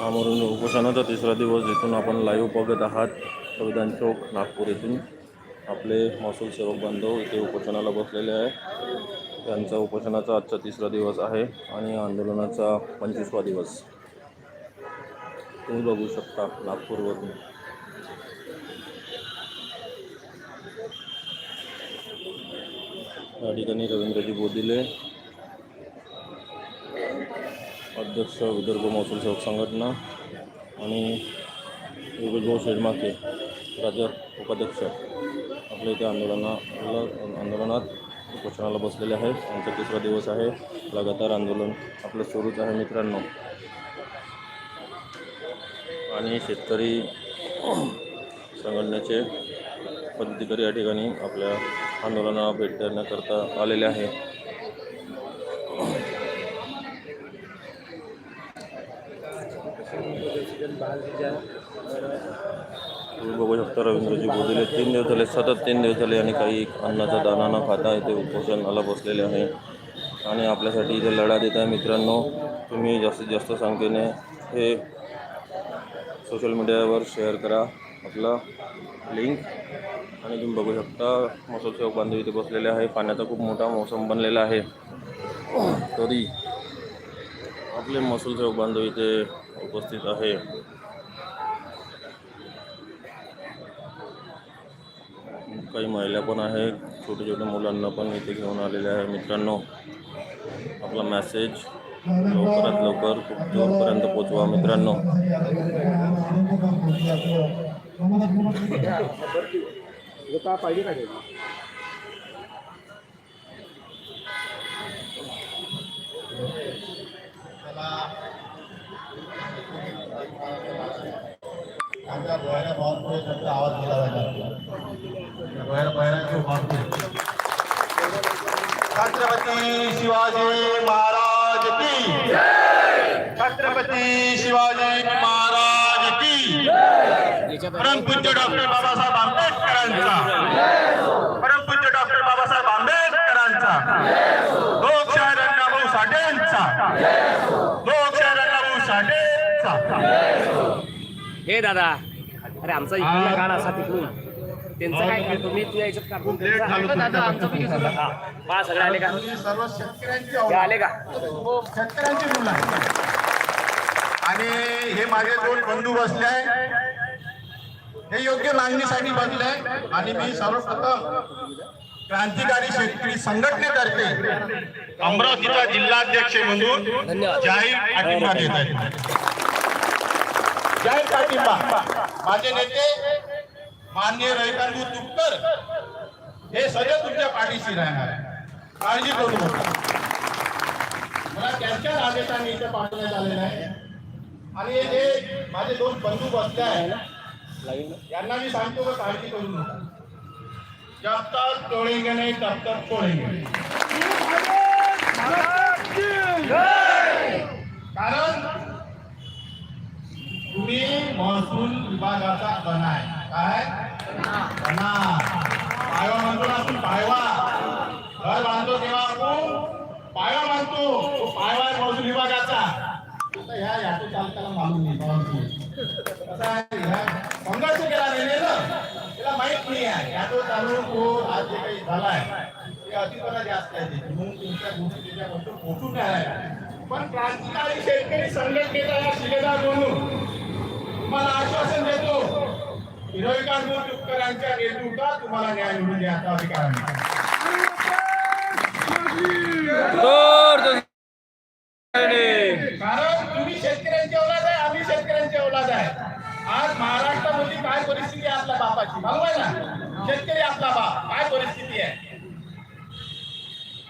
आमरून उपोषणाचा तिसरा दिवस जिथून आपण लाईव्ह बघत आहात संविधान चौक नागपूर येथून. आपले महसूल सेवक बांधव इथे उपोषणाला बसलेले आहे त्यांचा उपोषणाचा आजचा तिसरा दिवस आहे आणि आंदोलनाचा पंचवीसवा दिवस. तुम्ही बघू शकता नागपूरवरून. या ठिकाणी रवींद्रजी बोधिले. अध्यक्ष विदर्भ महसूल सेवक संघटना आणि योगेशभाऊ शेडमाके राज्य उपाध्यक्ष. आपल्या इथे आंदोलना आंदोलनात उपोषणाला बसलेले आहेत. त्यांचा तिसरा दिवस आहे. लगातार आंदोलन आपलं सुरूच आहे मित्रांनो. आणि शेतकरी संघटनेचे पदाधिकारी या ठिकाणी आपल्या आंदोलनाला भेट देण्याकरता आलेले आहे. तुम्ही बघू शकता रवींद्रजी बोधले तीन दिवस झाले सतत तीन दिवस झाले आणि काही अन्नाचा दाना न खाता इथे उपोषणाला बसलेले आहे. आणि आपल्यासाठी इथे लढा देत आहे मित्रांनो. तुम्ही जास्तीत जास्त संख्येने हे सोशल मीडियावर शेअर करा. आपला लिंक आणि तुम्ही बघू शकता महसूल बांधव इथे बसलेले आहे. पाण्याचा खूप मोठा मोसम बनलेला आहे. तरी आपले महसूल सेवक बांधव इथे उपस्थित आहे. काही महिला पण आहे छोटे छोटे मुलांना पण इथे घेऊन आलेले आहे मित्रांनो. आपला मॅसेज लवकरात लवकर जोरपर्यंत पोचवा मित्रांनो आमच्या भोयरा भावापुढे त्यांचा आवाज दिला जातो भोयरा भोयराचे छत्रपती शिवाजी महाराज की। छत्रपती शिवाजी महाराज की। परमपूज्य डॉक्टर बाबासाहेब आंबेडकरांचा। परमपूज्य डॉक्टर बाबासाहेब आंबेडकरांचा। लोकशाही रंगाभाऊ साठेंचा। लोकशाही रंगाभाऊ साठेंचा। हे दादा अरे आमचा इकडून गाणं असा तिकडून. त्यांचं काय काय तुम्ही तुझ्या याच्यात दादा? आमचं बी घेऊन जा. पहा सगळे आले का? सर्व शेतकऱ्यांची हे अवलंबून आले का? शेतकऱ्यांची मुलं आहेत. आणि हे माझे दोन बंधू बसले आहे हे योग्य मागणीसाठी बसले आहे. आणि मी सर्वप्रथम क्रांतिकारी शेतकरी संघटनेतर्फे अमरावतीचा जिल्हाध्यक्ष म्हणून धन्यवाद. जाहीर पाठिंबा देत आहे. जाहीर पाठिंबा. माझे नेते मान्य रविकांत तुपकर हे सगळे तुमच्या पाठीशी राहणार आहे. काळजी करू नका. मला त्यांच्या आदेशाने इथे पाठवण्यात आलेलं आहे. आणि हे माझे दोन बंधू बसले आहेत यांना मी सांगतो का काळजी करू नका. जब तक तोडेंगे नाही तब तक छोडेंगे कारण तुम्ही महसूल विभागाचा कणा आहे. काय? कणा पायवा ना आपण पायवा. घर बांधतो तेव्हा आपण पायवा बांधतो. तो पायवा आहे महसूल विभागाचा. ह्या याटो चालकाला मालूम नाही संघर्ष केला त्याला माहीत नाही आहे. याटो तो आज जे काही झालाय ते अतिपणा जास्त आहे म्हणून तुमच्या गोष्टी त्याच्याबद्दल पोचून पण क्रांतिकारी शेतकरी संघटनेचा या शिलेदार म्हणून तुम्हाला आश्वासन देतो की रविकांत तुपकर यांच्या नेतृत्वात तुम्हाला न्याय मिळून द्यायचा अधिकार आहे. कारण तुम्ही शेतकऱ्यांची औलाद आहे आम्ही शेतकऱ्यांची औलाद आहे. आज महाराष्ट्रामध्ये काय परिस्थिती आहे आपल्या बापाची? आहे ना? शेतकरी आपला बाप. काय परिस्थिती आहे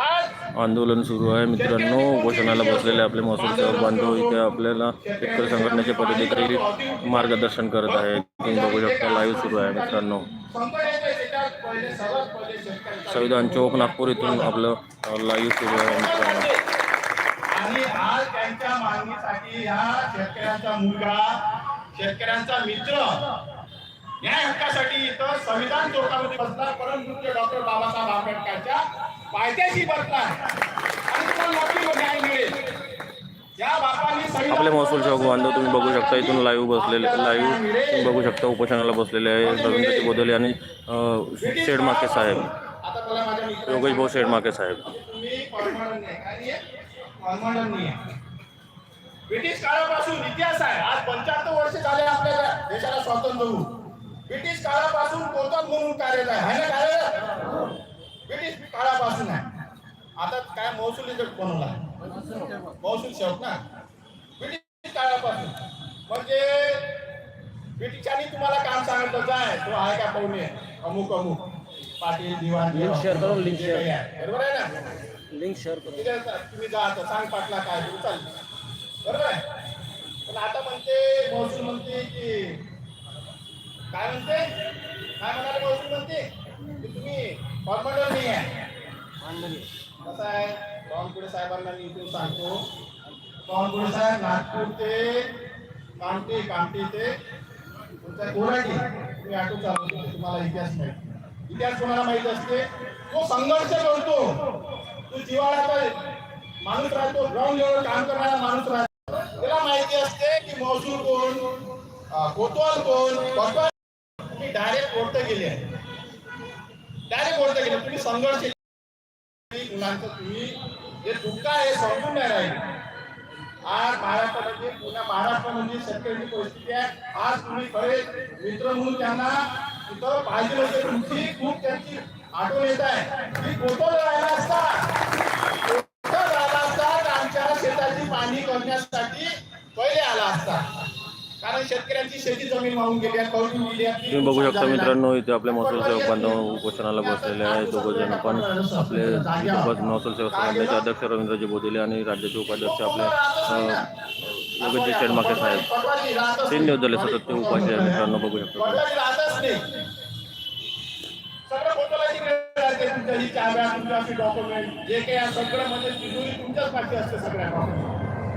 आज आंदोलन सुरू आहे. मित्रांनो उपोषणाला बसलेले आपले महसूल सेवक बांधव इथे आपल्याला शेतकरी संघटनेचे पदाधिकारी मार्गदर्शन करत आहे तुम्ही बघू शकता लाईव्ह सुरू आहे मित्रांनो. संविधान चौक नागपूर इथून आपलं लाईव्ह सुरू आहे मित्रांनो. आणि आज त्यांच्या मागणीसाठी ह्या शेतकऱ्यांचा मुलगा शेतकऱ्यांचा मित्र न्याय हक्कासाठी इथं संविधान चौकामध्ये बसला. परमपूज्य डॉक्टर बाबासाहेब आंबेडकरच्या पायथ्याशी बसला आणि तुम्हाला न्याय मिळेल. आपले महसूल सेवक बांधव तुम्ही बघू शकता इथून लाईव्ह बसलेले लाईव्ह तुम्ही बघू शकता उपोषणाला बसलेले आहे रवींद्रजी बोधले आणि शेडमाके साहेब. योगेश भाऊ शेडमाके साहेब. ब्रिटिश काळापासून इतिहास आहे. आज पंच्याहत्तर वर्ष झाले आपल्या देशाला स्वातंत्र्य ब्रिटिश काळापासून कोणतं म्हणून कार्यरत आहे. ना कार्यरत ब्रिटिश काळापासून आहे. आता काय महसूल इथं बनवला? महसूल सेवक ना? ब्रिटिश काळापासून. म्हणजे ब्रिटिशांनी तुम्हाला काम सांगितलं जाय तो आहे का पाहुणे? अमुक अमुक. पाटील दिवाण Link share करून. काही आहे. बरोबर आहे ना? लिंक शेअर करू ठीक आहे सर, तुम्ही जा आता. सांग पाटला काय तू चाल बरोबर आहे? पण आता म्हणते महसूल म्हणते की काय म्हणते? काय म्हणाले महसूल म्हणते की तुम्ही नाही आहे. कसं आहे? बावनकुळे साहेबांना मी इथून सांगतो. बावनकुळे साहेब? नागपूर ते कामठी कामटी ते तुमच्या कोराटी तुम्ही ऑटो चालवतो. तुम्हाला इतिहास माहिती इतिहास कोणाला माहीत असते? तो संघर्ष करतो. तो जिवाळ्याचा माणूस राहतो. ग्राउंड लेवल काम करणारा माणूस राहतो. त्याला माहिती असते की महसूल कोण कोतवाल कोण डायरेक्ट कोर्ट गेले डायरेक्ट कोर्ट गेले तुम्ही संघर्ष मुलांचं तुम्ही जे दुःख आहे समजून नाही राहिले. आज महाराष्ट्रामध्ये म्हणजे पुन्हा महाराष्ट्रामध्ये म्हणजे शेतकऱ्याची परिस्थिती आहे. आज तुम्ही खरे मित्र म्हणून त्यांना तिथं पाहिजे होते तुमची खूप त्यांची आठवण येत आहे. की कोटोला राहिला असता कोटो राहिला असता आमच्या शेताची पाणी करण्यासाठी पहिले आला असता. कारण शेतकऱ्यांची शेती जमीन वाहून गेली आहे करून गेली आहे. तुम्ही बघू शकता मित्रांनो इथे आपले महसूल सेवक बांधव उपोषणाला बसलेले आहेत. दोघं जण पण आपले महसूल सेवक संघटनेचे अध्यक्ष रवींद्रजी बोधिले आणि राज्याचे उपाध्यक्ष आपले अं, योगेशजी शेडमाके साहेब. तीन. दिवस झाले सतत ते उपाशी आहे मित्रांनो बघू शकता तुमच्या ही चाव्या तुमच्या अशी डॉक्युमेंट जे काही आहे सगळं म्हणजे तिजोरी तुमच्याच पाठी असते सगळ्या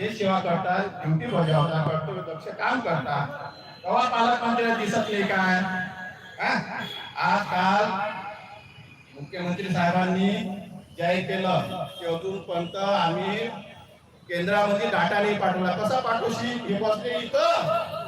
जे सेवा करतात ड्युटी बजावता कर्तव्य दक्ष काम करतात. तेव्हा पालकमंत्र्याला दिसत नाही काय? आज काल मुख्यमंत्री साहेबांनी जाहीर केलं की अजूनपर्यंत आम्ही केंद्रामध्ये डाटा नाही पाठवला. कसा पाठवशी हे बसले इथं.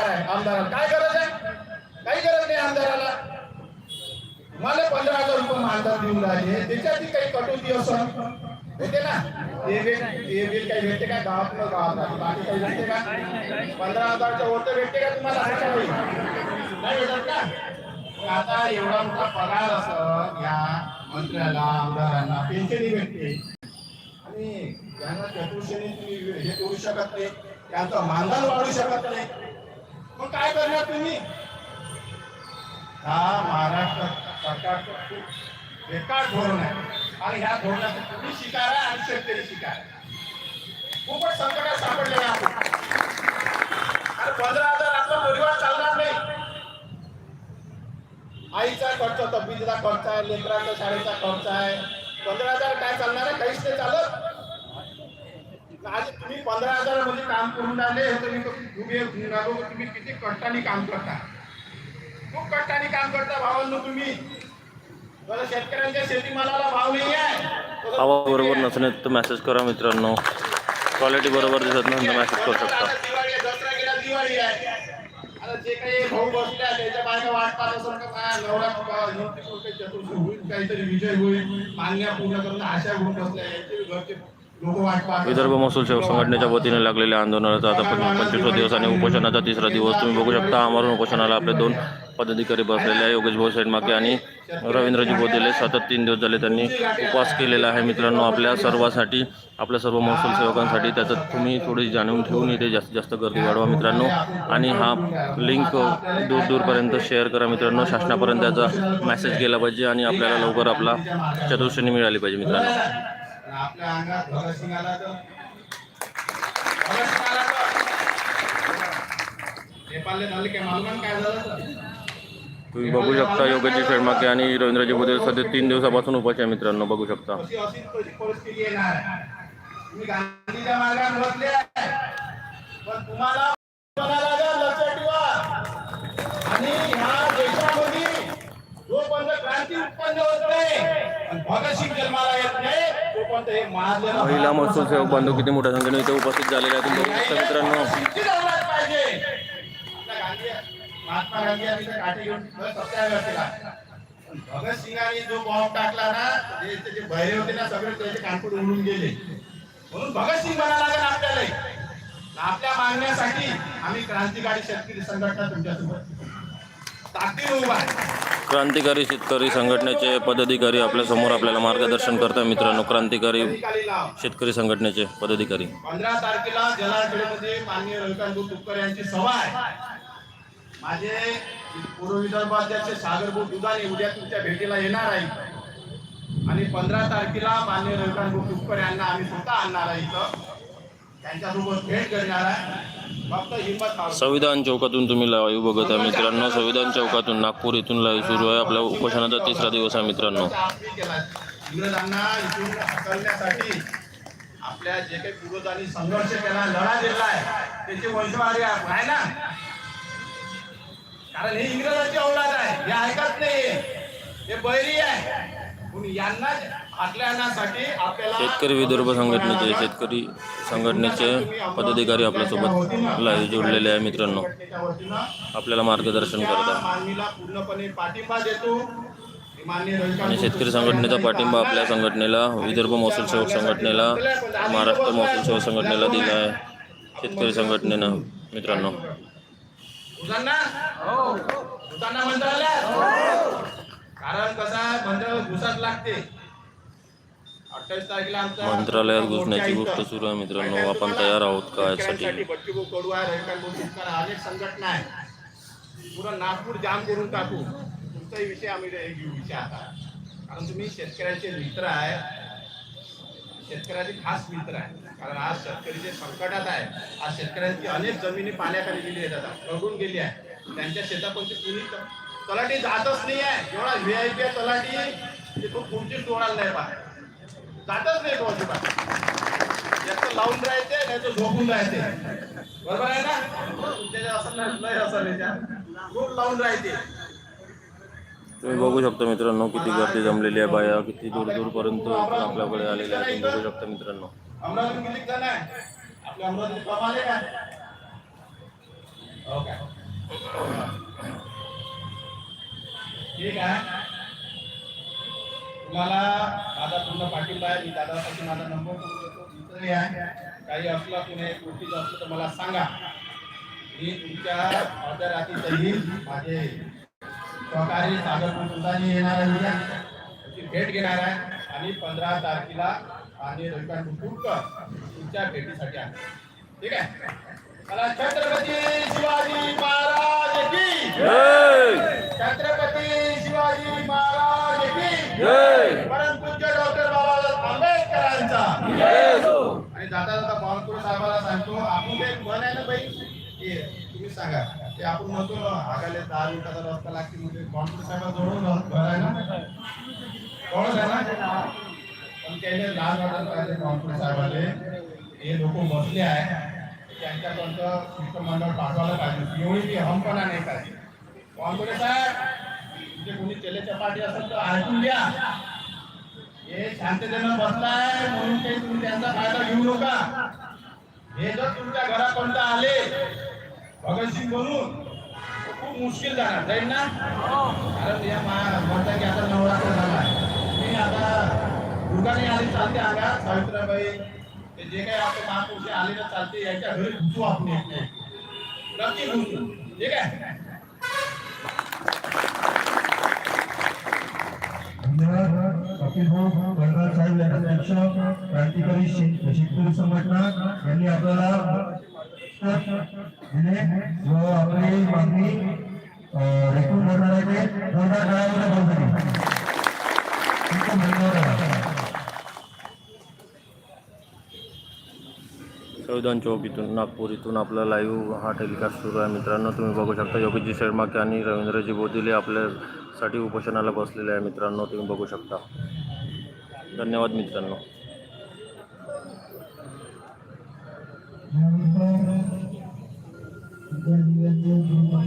आमदार आहे आमदाराला काय गरज आहे? काही गरज नाही आमदाराला. मला पंधरा हजार रुपये आमदार देऊन राहिले. त्याच्यातही काही कटोती असं. होते ना? ते बिल ते बिल काही भेटते का? गावात गावात बाकी काही भेटते का? पंधरा हजारच्या वर भेटते का तुम्हाला? सकाळी नाही भेटत का? आता एवढा मोठा पगार असं या मंत्र्याला आमदारांना पेन्शनही भेटते. आणि त्यांना चतुर्श्रेणी तुम्ही हे करू शकत नाही त्यांचं मानधन वाढू शकत नाही. मग काय करणार तुम्ही? हा महाराष्ट्र सरकारचं खूप बेकार धोरण आहे. आणि ह्या धोरणाचा तुम्ही शिकार आहे आणि शेतकरी शिकार आहे. खूपच संकटात सापडले आपण. आणि पंधरा हजार आपला परिवार चालणार नाही. आईचा खर्च तब्येतीचा खर्च आहे लेकराचा शाळेचा खर्च आहे. पंधरा हजार काय चालणार आहे? काहीच नाही चालत. आज तुम्ही पंधरा हजारमध्ये काम करून राहिले हे तुम्ही तुम्ही राहिलो की तुम्ही किती कष्टाने काम करता? खूप कष्टाने काम करता भावांनो तुम्ही. बरं शेतकऱ्यांच्या शेतीमालाला भाव नाही आहे आवाज बरोबर नसणे तर मेसेज करा मित्रांनो. क्वालिटी बरोबर दिसत नाही तर मेसेज करू शकता. दिवाळी दसरा गेला दिवाळी आहे. आता जे काही भाऊ बसले त्याच्या बायका वाट पाहत असेल का काय नवरा चतुर्थी होईल काहीतरी विजय होईल मागण्या पूर्ण करून आशा घेऊन बसल्या यांचे घरचे विदर्भ महसूल सेवक संघटनेच्या वतीने लागलेल्या आंदोलनाचा आता पंचवीसवा दिवस आणि उपोषणाचा तिसरा दिवस. तुम्ही बघू शकता आमरण उपोषणाला आपले दोन पदाधिकारी बसलेले आहे योगेश भाऊ शेटमाके आणि रवींद्रजी बोदेले. सतत तीन दिवस झाले त्यांनी उपवास केलेला आहे. मित्रांनो आपल्या सर्वासाठी आपल्या सर्व महसूल सेवकांसाठी त्याचं तुम्ही थोडी जाणून ठेवून इथे जास्तीत जास्त गर्दी वाढवा मित्रांनो. आणि हा लिंक दूर दूरपर्यंत शेअर करा मित्रांनो. शासनापर्यंत त्याचा मेसेज गेला पाहिजे आणि आपल्याला लवकर आपला चतुर्श्रेणी मिळाली पाहिजे मित्रांनो. आणि आपल्या अंगात भगतसिंग आला तर भगतसिंग आला तर नेपाळले झाले काय मालूम काय झालं तर? तुम्ही बघू शकता योगेश शेळमाके आणि रवींद्रजी बोदे सध्या तीन दिवसापासून उपाशी आहे मित्रांनो बघू शकता अशी अशीच परि- परिस्थिती येणार आहे. तुम्ही गांधीच्या मार्गात बसले आहे. पण तुम्हाला बनायला लागेल, लक्षात ठेवा. आणि ह्या देशामध्ये जोपर्यंत क्रांती उत्पन्न होत नाही हे महिला महसूल सेवक बांधव किती मोठ्या संख्येने इथे उपस्थित झालेले आहेत. तुम्ही बघू शकता मित्रांनो. भगतसिंगांनी जो बॉम्ब टाकला ना जे बहिरे होते ना सगळे त्याचे कानपूर उडून गेले. म्हणून भगतसिंग बनायला लागेल आपल्याला आपल्या मागण्यासाठी आम्ही क्रांतिकारी शेतकरी संघटना तुमच्यासोबत. ताकदीने उभा आहे. क्रांतिकारी शेतकरी संघटनेचे पदाधिकारी आपल्यासमोर आपल्याला मार्गदर्शन करतात मित्रांनो. क्रांतिकारी शेतकरी संघटनेचे पदाधिकारी. पंधरा तारखेला जलाळखेडमध्ये माननीय रविकांत तुपकर यांची सभा आहे. माझे पूर्व विदर्भाध्यक्ष सागरभाऊ दुधाने उद्या तुमच्या भेटीला येणार आहे आणि पंधरा तारखेला माननीय रविकांत तुपकर यांना आम्ही स्वतः आणणार आहे इथं. त्यांच्यासोबत भेट करणार आहे. संविधान चौकातून तुम्ही लाईव्ह बघत आहे मित्रांनो. संविधान चौकातून नागपूर इथून लाईव्ह सुरू आहे. आपल्या उपोषणाचा तिसरा दिवस आहे मित्रांनो. इंग्रजांना इथून हकलण्यासाठी आपल्या जे काही पूर्वजांनी संघर्ष केला लढा दिला आहे त्याचे वंशवारी आहे. ना? कारण हे इंग्रजांची औलाद आहे. हे ऐकत नाही हे बैरी आहे. म्हणून यांना शेतकरी विदर्भ संघटनेचे शेतकरी संघटनेचे पदाधिकारी आपल्यासोबत लाईव्ह जोडलेले आहे मित्रांनो. आपल्याला मार्गदर्शन करत त्या आहे. मानवीला पूर्णपणे पाठिंबा देतो. माननीय रविकांत आणि शेतकरी संघटनेचा पाठिंबा आपल्या संघटनेला विदर्भ महसूल सेवक संघटनेला महाराष्ट्र महसूल सेवक संघटनेला दिला आहे. शेतकरी संघटनेनं मित्रांनो. मंत्रालय कारण कसं आहे मंत्र घुसाच लागते. मंत्रालयात घुसण्याची गोष्ट सुरू आहे मित्रांनो. आपण तयार आहोत का यासाठी? अनेक संघटना आहे पुरा नागपूर जाम करून टाकू. तुमचाही विषय आम्ही घेऊ विषय आता. कारण तुम्ही शेतकऱ्याचे मित्र आहे. शेतकऱ्याचे खास मित्र आहे. कारण आज शेतकरी जे संकटात आहे. आज शेतकऱ्यांची अनेक जमिनी पाण्याखाली गेली आहेत. आता रगून गेली आहे. त्यांच्या शेतापर्यंत कुणी तलाठी जातच नाही आहे. एवढा व्ही आय पी तलाठी. ते तो पुढची सोडायला नाही पा जातच नाही तो अजिबात. तर लावून राहते नाही तर झोपून राहते बरोबर आहे ना? तुमच्या असं नाही असं नाही खूप लावून राहते तुम्ही बघू शकता मित्रांनो किती गर्दी जमलेली आहे बाया किती दूर दूरपर्यंत आपल्याकडे आलेल्या आहे तुम्ही बघू शकता मित्रांनो. अमरावती किती जण आहे? आपल्या अमरावती कमाले का? ठीक आहे. तुम्हाला माझा पूर्ण पाठिंबा आहे. मी दादासाठी माझा नंबर मित्रही आहे. काही असलं कुणी गोष्टीचं असलं तर मला सांगा. मी तुमच्या अर्ध्या माझे सहकारी सागर सुद्धानी येणार आहे त्याची भेट घेणार आहे. आणि पंधरा तारखेला आणि रविकांत कुलकर तुमच्या भेटीसाठी आहे ठीक आहे? मला छत्रपती शिवाजी महाराज की छत्रपती शिवाजी महाराज परमपूज्य डॉक्टर बाबासाहेब आंबेडकरांचा. आणि जाता जाता बावनकुळे साहेबाला सांगतो आपण एक मन आहे ना बाई तुम्ही सांगा. ते आपण म्हणतो ना आगाले दहा मिनिटाचा रस्ता लागते म्हणजे बावनकुळे साहेबाजवळून घर आहे ना? कोणच आहे ना? पण त्याने लहान वाटत पाहिजे बावनकुळे साहेबाले. हे लोक बसले आहे. त्यांच्यापर्यंत शिष्टमंडळ पाठवायला पाहिजे. एवढी ती हमपणा नाही पाहिजे. बावनकुळे साहेब तिथे कोणी तेले चपाटी असेल तर आरटून द्या. हे शांततेनं बसलाय म्हणून काही तुम्ही त्यांचा फायदा घेऊ नका. हे जर तुमच्या घरापर्यंत आले भगतसिंग म्हणून खूप मुश्किल जाणार जाईल ना? कारण या म्हणता की आता नवरात्र झाला मी आता दुर्गाने आली चालते आला सावित्रीबाई. ते जे काही आपले महापुरुष आले तर चालते यांच्या घरी घुसू आपण एक नक्की घुसू ठीक आहे? कपिल भाऊ अध्यक्ष क्रांतिकारी शेतकरी संघटना यांनी आपल्याला दिले व आपली मागणी रेकून भरणार आहे संविधान चौक इथून नागपूर इथून आपला लाईव्ह हा टेलिकास्ट सुरू आहे. मित्रांनो, तुम्ही बघू शकता योगीजी शर्माके आणि रवींद्रजी बोधिले साठी उपोषणाला बसलेले आहे मित्रांनो तुम्ही बघू शकता. धन्यवाद मित्रांनो.